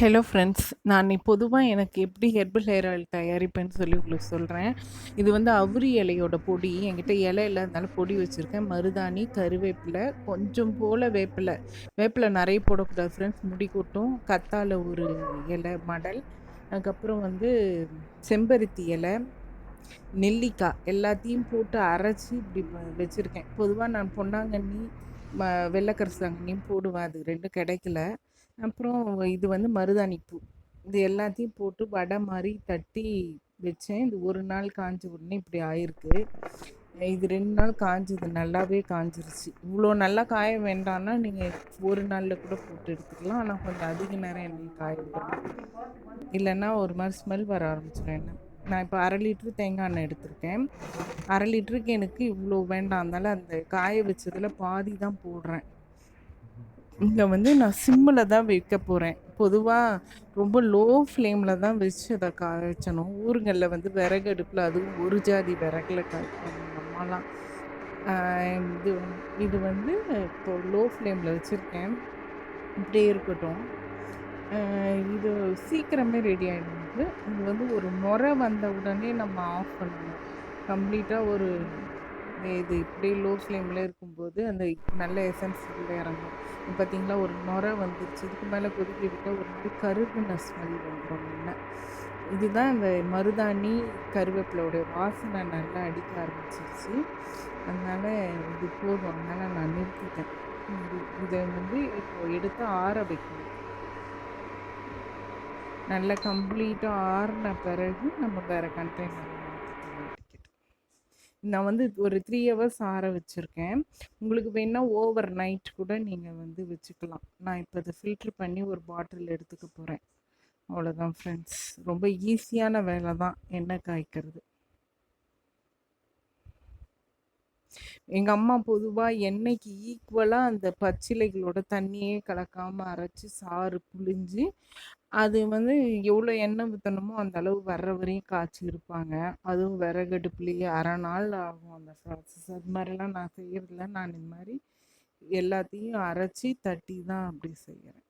Hello friends நான் பொதுவாக எனக்கு எப்படி ஹெர்பல் ஹேர் ஆயில் தயாரிப்பேன்னு சொல்லி உங்களுக்கு சொல்கிறேன் இது வந்து அவுரி இலையோட பொடி. என்கிட்ட இலை இல்லாதனால பொடி வச்சுருக்கேன். மருதாணி கருவேப்பிலை கொஞ்சம் போல் வேப்பிலை. வேப்பிலை நிறைய போடக்கூடாது ஃப்ரெண்ட்ஸ் முடி கொட்டும். கத்தாழை ஒரு இலை மடல். அதுக்கப்புறம் வந்து செம்பருத்தி இலை நெல்லிக்காய் எல்லாத்தையும் போட்டு அரைச்சி இப்படி வச்சுருக்கேன். பொதுவாக நான் பொன்னாங்கண்ணி ம வெள்ளைக்கரசாங்கண்ணியும் போடுவேன். அது ரெண்டும் கிடைக்கல. அப்புறம் இது வந்து மருதாணி பூ. இது எல்லாத்தையும் போட்டு வடை மாதிரி தட்டி வச்சேன். இது ஒரு நாள் காஞ்ச உடனே இப்படி ஆயிருக்கு. இது ரெண்டு நாள் காஞ்சது நல்லாவே காஞ்சிருச்சு. இவ்வளோ நல்லா காய வேண்டாம்னா நீங்கள் ஒரு நாளில் கூட போட்டு எடுத்துக்கலாம். ஆனால் கொஞ்சம் அதிக நேரம் எண்ணெய் காய விடணும். இல்லைன்னா ஒரு மாதிரி ஸ்மெல் வர ஆரம்பிச்சிடும் எண்ணெய் நான் இப்போ அரை லிட்ரு தேங்காய் எண்ணெய் எடுத்திருக்கேன். அரை லிட்டருக்கு எனக்கு இவ்வளோ வேண்டாம். அதனால் அந்த காய வச்சதில் பாதி தான் போடுறேன். இங்கே வந்து நான் சிம்மில் தான் வைக்க போகிறேன் பொதுவாக ரொம்ப லோ ஃப்ளேமில் தான் வச்சு அதை காய்ச்சணும். ஊருங்களில் வந்து விறகு அடுப்பில் அதுவும் ஒரு ஜாதி விறகுல காய்ச்சணும் அம்மாலாம். இது இது வந்து இப்போ லோ ஃப்ளேமில் வச்சுருக்கேன். இப்படியே இருக்கட்டும். இது சீக்கிரமே ரெடி ஆகிடும் இது. வந்து ஒரு முறை வந்த உடனே நம்ம ஆஃப் பண்ணணும். கம்ப்ளீட்டாக ஒரு இது இப்படியே லோ ஃப்ளேமில் இருக்கும்போது அந்த நல்ல எசன்ஸ் உள்ளே இறங்கும். இப்போ பார்த்தீங்களா ஒரு நுரை வந்துருச்சு இதுக்கு மேலே கொதிக்க விட்டால் ஒரு மாதிரி கருகுன ஸ்மெல் வந்துடும் என்ன இதுதான் இந்த மருதாணி கருவேப்பிலோடைய வாசனை நல்லா அடிக்க ஆரம்பிச்சிருச்சு. அதனால் இது போதும் அதனால் நான் நிறுத்திட்டேன். இதை வந்து இப்போ எடுத்து ஆற வைக்கணும். நல்லா கம்ப்ளீட்டாக ஆறின பிறகு நம்ம வேறு கண்டெய்னர் நான் வந்து ஒரு த்ரீ ஹவர்ஸ் ஆற வச்சுருக்கேன். உங்களுக்கு வேணால் ஓவர் நைட் கூட நீங்கள் வந்து வச்சுக்கலாம். நான் இப்போ அதை ஃபில்ட்ரு பண்ணி ஒரு பாட்டில் எடுத்துக்க போகிறேன் அவ்வளோதான் ஃப்ரெண்ட்ஸ் ரொம்ப ஈஸியான வேலை தான் எண்ணெய் காய்க்கிறது. எங்கள் அம்மா பொதுவாக எண்ணெய்க்கு ஈக்குவலாக அந்த பச்சிலைகளோட தண்ணியே கலக்காமல் அரைச்சி சாறு புழிஞ்சு அது வந்து எவ்வளோ எண்ணெய் ஊற்றணுமோ அந்த அளவு வர்ற வரையும் காய்ச்சி இருப்பாங்க. அதுவும் விறகடுப்புலேயே அரை நாள் ஆகும் அந்த ப்ராசஸ் அது மாதிரிலாம் நான் செய்கிறதில்ல நான் இந்த மாதிரி எல்லாத்தையும் அரைச்சி தட்டி தான் அப்படி செய்கிறேன்